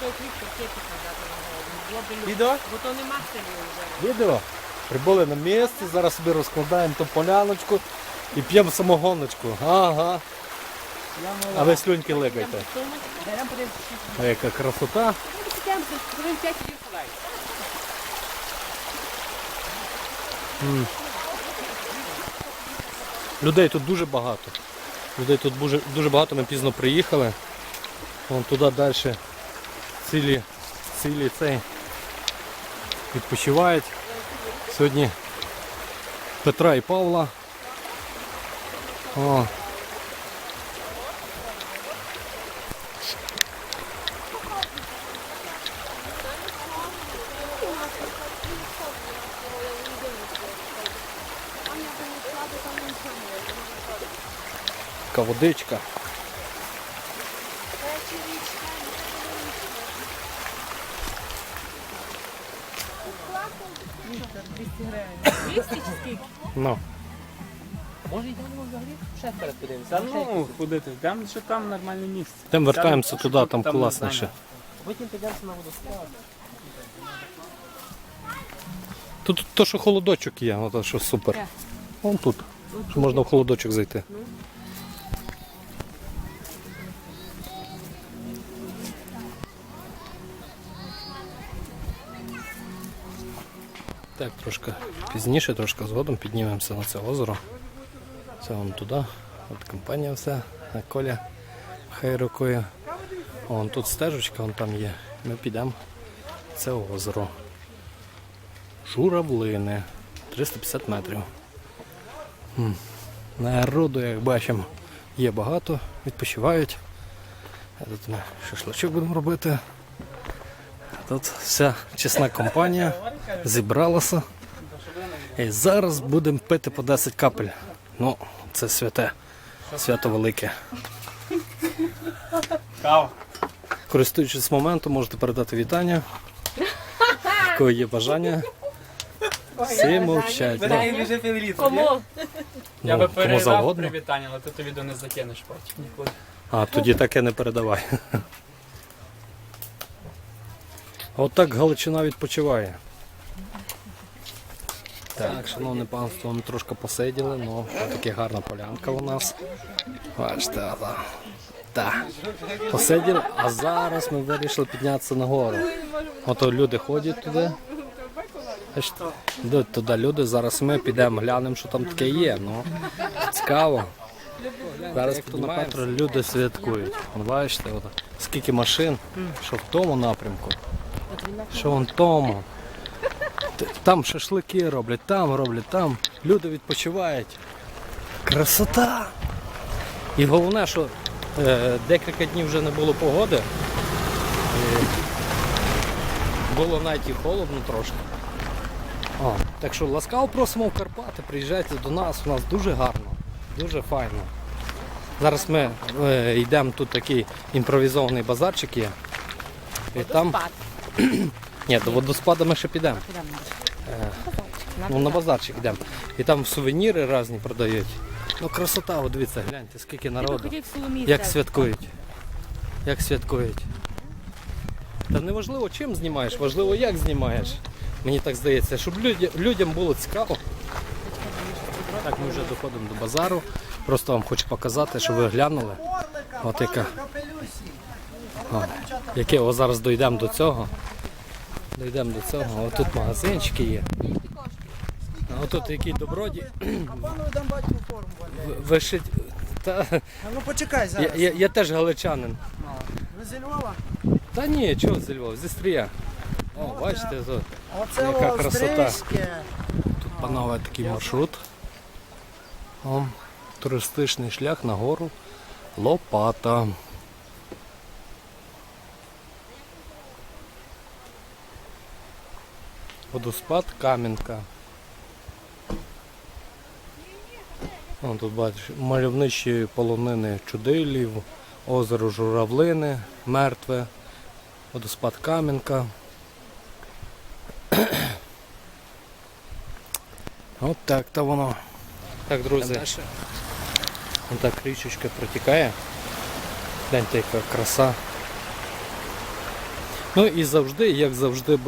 той кліп на голову. Відео? Бо то нема селі вже. Відео. Прибули на місце, зараз собі розкладаємо ту поляночку і п'ємо самогоночку. Ага. А ви слюньки ликайте. А яка красота. Сидимо, хвилин 5 сидів сюди. Людей тут дуже багато. Людей тут дуже, дуже багато, ми пізно приїхали. Вон туди далі цілі, цілі цей відпочивають. Сьогодні Петра і Павла. О. Така водичка. Двісті чи скільки? Ну. Може йдемо взагалі? Ще вперед подивимося. Та ну, ходити, там що там нормальне місце. Там вертаємося туди, там класніше. Потім підемося на водоспад. Тут то, що холодочок є, то, що супер. Вон тут. Що можна в холодочок зайти. Так, трошки пізніше, трошки згодом піднімемося на це озеро. Це вон туди. От компанія вся, а Коля хай рукою. Вон тут стежечка, вон там є. Ми підемо. Це озеро. Журавлини. 350 метрів. М. Народу, як бачимо, є багато, відпочивають. Тут ми шашлачок будемо робити. Тут вся чесна компанія зібралася. І зараз будемо пити по 10 капель. Ну, це святе, свято велике. Користуючись моментом, можете передати вітання. Кого є бажання. Всі мовчать. Ну. Кому? Я ну, би кому передав привітання, але ти то відео не закинеш потім. А, тоді таке не передавай. От так Галичина відпочиває. Так, шановне панство, ми трошки посиділи, ну така гарна полянка у нас. Бачите. Так. Посиділи, а зараз ми вирішили піднятися нагору. Ото люди ходять туди. Йдуть туди люди, зараз ми підемо глянемо, що там таке є. Ну, цікаво. Зараз тут на Петро люди святкують. Бачите, от, скільки машин, що в тому напрямку, що вон тому. Там шашлики роблять, там роблять, там. Люди відпочивають. Красота! І головне, що е, декілька днів вже не було погоди. І було навіть і холодно трошки. О, так що ласкаво просимо в Карпати, приїжджайте до нас, у нас дуже гарно, дуже файно. Зараз ми е, йдемо, тут такий імпровізований базарчик є. І там, Спад. ні, до водоспаду ми ще підемо. Підемо. Ну на базарчик йдемо. І там сувеніри різні продають. Ну красота, от дивіться, гляньте, скільки народу. Як святкують. Як святкують. Та не важливо чим знімаєш, важливо як знімаєш. Мені так здається, щоб людя- людям було цікаво. Так, ми вже доходимо до базару. Просто вам хочу показати, щоб ви глянули. От яка. О, яке, о, зараз дійдемо до цього. Дійдемо до цього. Ось тут магазинчики є. А отут який доброді. Пану дам батьку форму. Вишить. Та, ну почекай я, зараз. я, я теж галичанин. Ви зі Львова? Та ні, чого зі Львова, зі Стрія. О, бачите, тут, Оце Яка красота. тут панове такий маршрут. О, туристичний шлях на гору Лопата. Водоспад Кам'янка. О, тут бачиш, мальовничі полонини чудилів, озеро Журавлини, мертве, водоспад Кам'янка. От так то воно. Так, друзі. Ось так річечка протікає. Гляньте, яка краса. Ну і завжди, як завжди,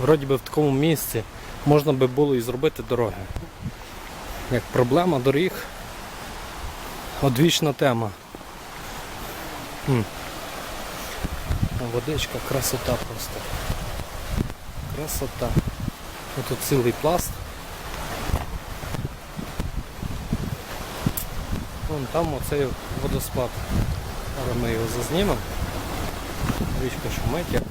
вроді би в такому місці можна би було і зробити дороги. Як проблема доріг, одвічна тема. М. Водичка, красота просто. Красота. Тут цілий пласт. Вон там оцей водоспад. Зараз ми його зазнімемо. Річка шумить як.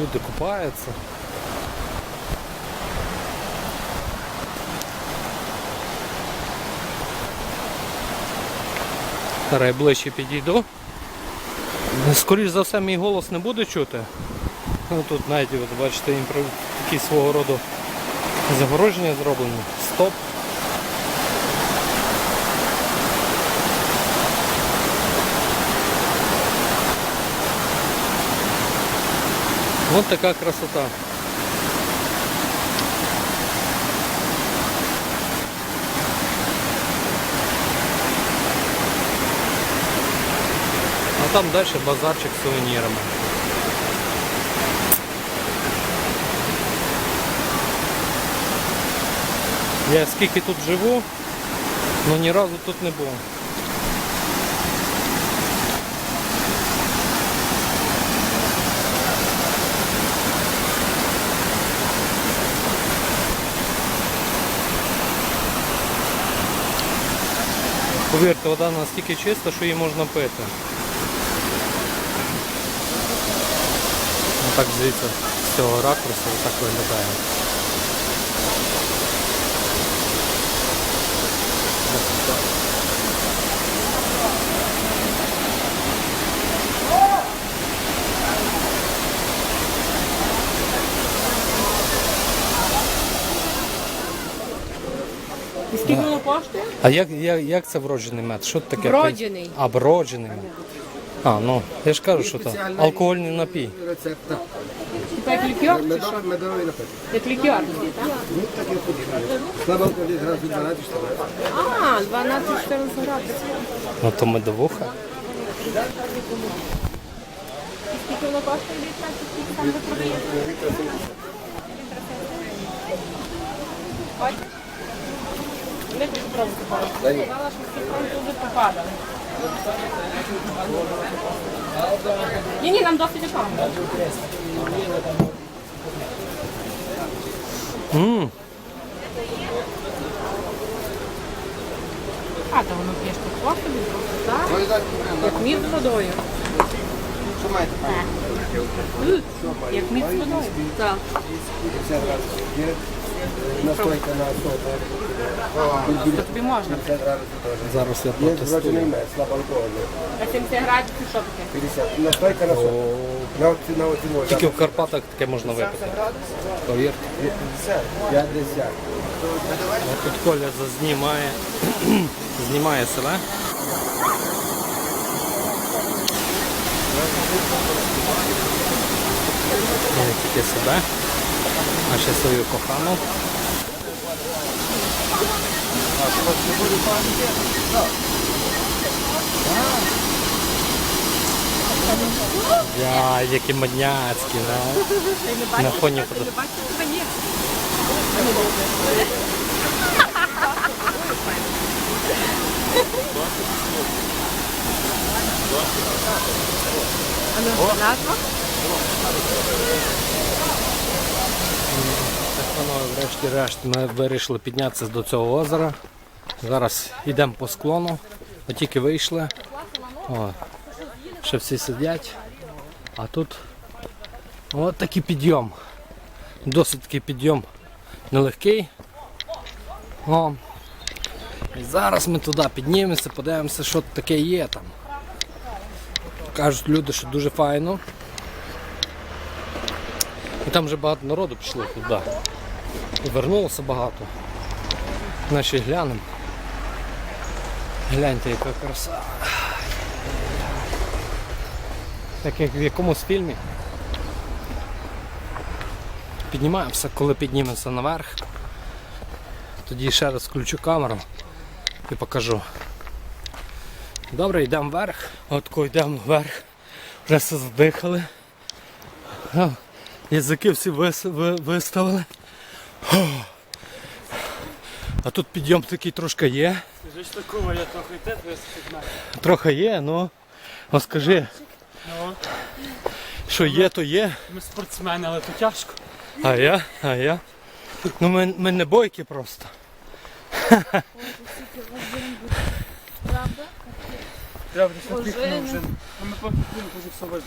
Люди купаються. Зараз ближче підійду. Скоріше за все мій голос не буде чути. Ну, тут навіть от, бачите, такі свого роду загороження зроблені. Стоп. Ось така красота. А там далі базарчик з сувенірами. Я скільки тут живу, але ні разу тут не був. Повірте, вода настільки чиста, що її можна пити. Отак так звідси з цього ракурсу так виглядає. І скільки воно коштує? А як, як, як це вроджений мед? Що це таке? Вроджений. А, вроджений мед. А, ну, я ж кажу, що це алкогольний напій. Рецепта. Типа як лікер чи що? Медовий, медовий напиток. Як лікер, так? Ну, так і подібне. Слабо раз від 12 штук. А, 12-14 градусів. Ну то медовуха. Скільки воно коштує літра? Чи скільки там ви продаєте? Бачиш? Не спробуйте пару. Сказала, що всі фронти вже попадали. Ні, ні, нам досить економно. Ммм, А, то воно п'єш так просто, від просто так. Як мід з водою. Що маєте? Як мід з водою. Так. 50 градусів. Настойка на. То тобі можна. 50 градусів зараз я протестую. мед, слабоалкогольний. А 70 градусів що таке? 50. Настойка на сота. На оці на оці можна. Тільки в Карпатах таке можна випити. Повірте. 50. Тут Коля зазнімає, знімає себе. Тільки себе, а ще свою кохану. Я, які модняцькі, на, на фоні ні. А ну, назва? Панове, врешті-решт ми вирішили піднятися до цього озера. Зараз йдемо по склону. От тільки вийшли. О, ще всі сидять. А тут от такий підйом. Досить такий підйом нелегкий. О. І зараз ми туди піднімемося, подивимося, що таке є там. Кажуть люди, що дуже файно. І там вже багато народу пішло туди. Вернулося багато. Наші глянемо. Гляньте, яка краса. Так як в якомусь фільмі. Піднімаємося, коли піднімемося наверх. Тоді ще раз включу камеру і покажу. Добре, йдемо вверх. Отко йдемо вверх. Вже все задихали. Язики всі вис, ви- виставили. А тут підйом такий трошки є. Скажи, що такого, я трохи те. Трохи є, ну. А скажи, Ну, що є, то є. ми спортсмени, але то тяжко. А я? А я? Ну ми, ми не бойкі просто. Правда? Треба десь Ожини. напіхнути вже. Ну, ми поки вже все вибрали.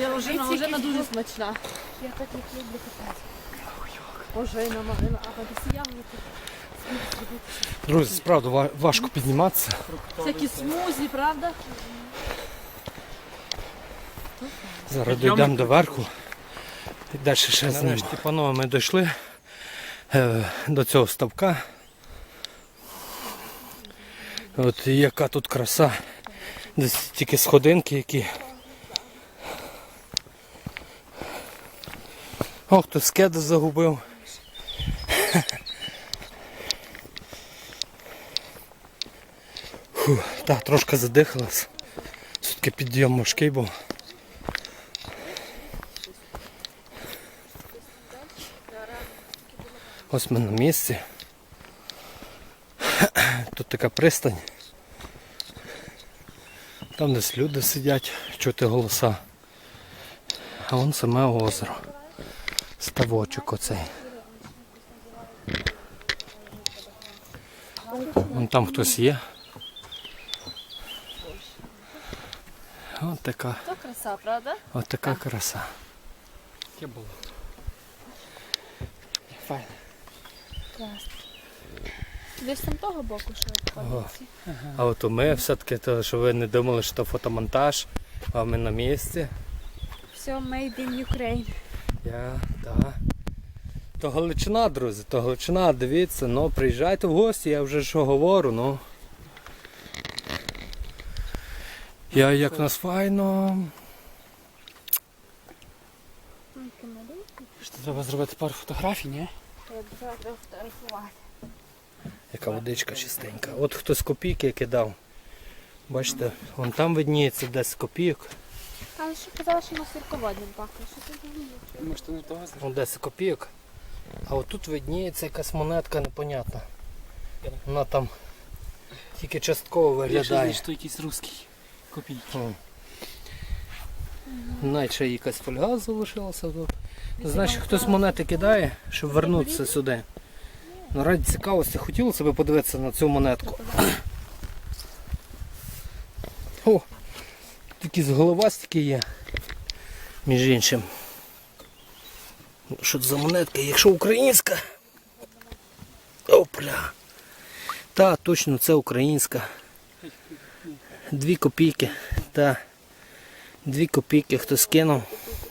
Я ожина, ожина дуже смачна. Я так як люблю катати. Ожина, малина. А десь я тут Друзі, справді важко підніматися. Всякі смузі, правда? Зараз дійдемо до верху. І далі ще Нарешті, панове, ми дійшли е, до цього ставка. От яка тут краса. Десь тільки сходинки які. О, хтось скеди загубив. Фу, так, трошки задихалась. Все-таки підйом важкий був. Ось ми на місці. Тут така пристань. Там десь люди сидять, чути голоса. А вон саме озеро. Ставочок оцей. Вон там хтось є. От така, То краса, правда? от така краса. Яке було? класно. Десь там того боку, що обходиться. А от ми все-таки, то, що ви не думали, що це фотомонтаж, а ми на місці. Все made in Ukraine. Я, так. То Галичина, друзі, то Галичина, дивіться, ну приїжджайте в гості, я вже що говорю, ну. Я як нас файно. Що треба зробити пару фотографій, ні? Треба фотографувати. Яка водичка чистенька. От хтось копійки кидав. Бачите, вон там видніється десь копійок. Але що казала, що на сірководнім пахне. Що це? Може, то не того зробити? 10 копійок. А отут видніється якась монетка непонятна. Вона там тільки частково Я ще виглядає. знаю, що якийсь русський копійки. Ще якась фольга залишилася тут. Знаєш, хтось монети кидає, щоб вернутися сюди. Ну, раді цікавості хотілося б подивитися на цю монетку. О, такі з головастики є. Між іншим. Що це за монетка? Якщо українська. Опля. Та, точно, це українська. Дві копійки. Та. Дві копійки хтось кинув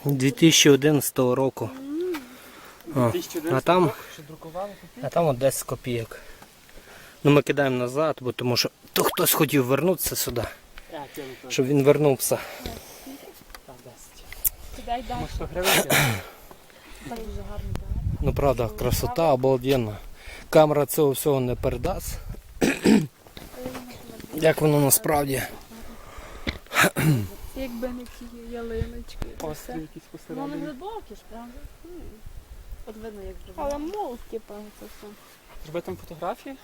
2011 року. О, а там, а там от 10 копійок. Ну ми кидаємо назад, бо тому що то хтось хотів вернутися сюди. Щоб він вернувся. Так, 10. Кидай далі. Може, 100 гривень? кинути? Так дуже гарно. Ну правда, красота обалденна. Камера цього всього не передасть. Як воно насправді. Якби не ті ялиночки. Острів якийсь Ну, вони посередині. глибокі ж, правда? От видно, як Але зробили. мов, типу, це все. Зроби там фотографії?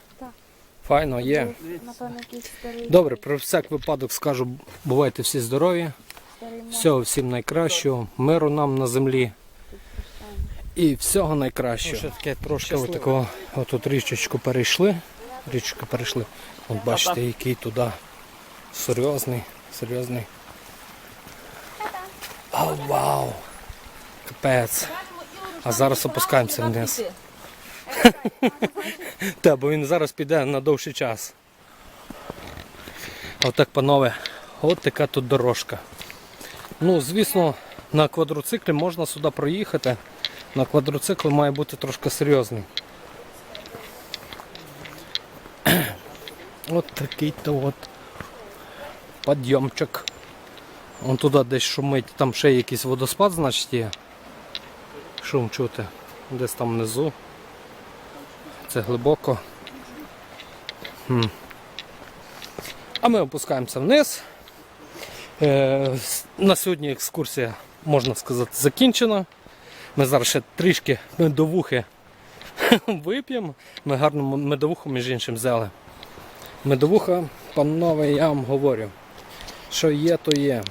Файно є. Добре, про всяк випадок скажу, бувайте всі здорові. Всього всім найкращого, миру нам на землі і всього найкращого. Ще таке трошки отакого, отут річечку перейшли. Річку перейшли. От бачите, який туди серйозний, серйозний. О, вау! Капець. А зараз опускаємося вниз. Та, бо він зараз піде на довший час. Отак, панове, от така тут дорожка. Ну, звісно, на квадроциклі можна сюди проїхати. На квадроцикл має бути трошки серйозний. От такий то от підйомчик. Вон туди десь шумить, там ще якийсь водоспад, значить є. Шум чути. Десь там внизу. Це глибоко. Хм. А ми опускаємося вниз. Е, на сьогодні екскурсія, можна сказати, закінчена. Ми зараз ще трішки медовухи вип'ємо. Ми гарну медовуху, між іншим, взяли. Медовуха, панове, я вам говорю, що є, то є.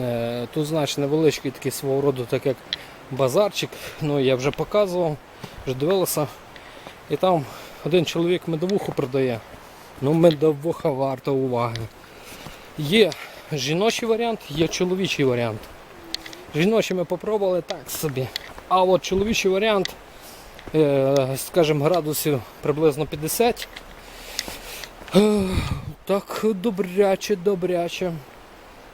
Е, Тут, знаєш, невеличкий такий свого роду, так як базарчик. Ну, я вже показував, вже дивилися. І там один чоловік медовуху продає. Ну, медовуха варта уваги. Є жіночий варіант, є чоловічий варіант. Жіночий ми попробували так собі. А от чоловічий варіант, е, скажімо, градусів приблизно 50. Е, Так, добряче, добряче.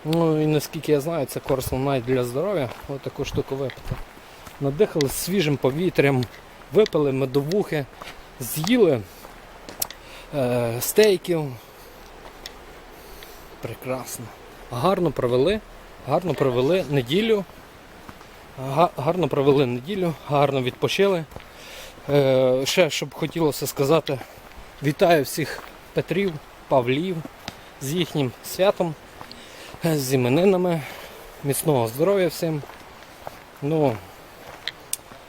Ну і наскільки я знаю, це корисно навіть для здоров'я. Ось таку штуку випити. Надихали свіжим повітрям, випили медовухи, з'їли е, стейків. Прекрасно. Гарно провели, гарно провели неділю. Гарно провели неділю, гарно відпочили. Е, ще щоб хотілося сказати, вітаю всіх Петрів, Павлів з їхнім святом, е, з іменинами, міцного здоров'я всім. Ну,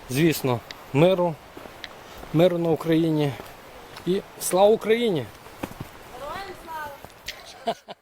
звісно, миру, миру на Україні і слава Україні! Героям слава!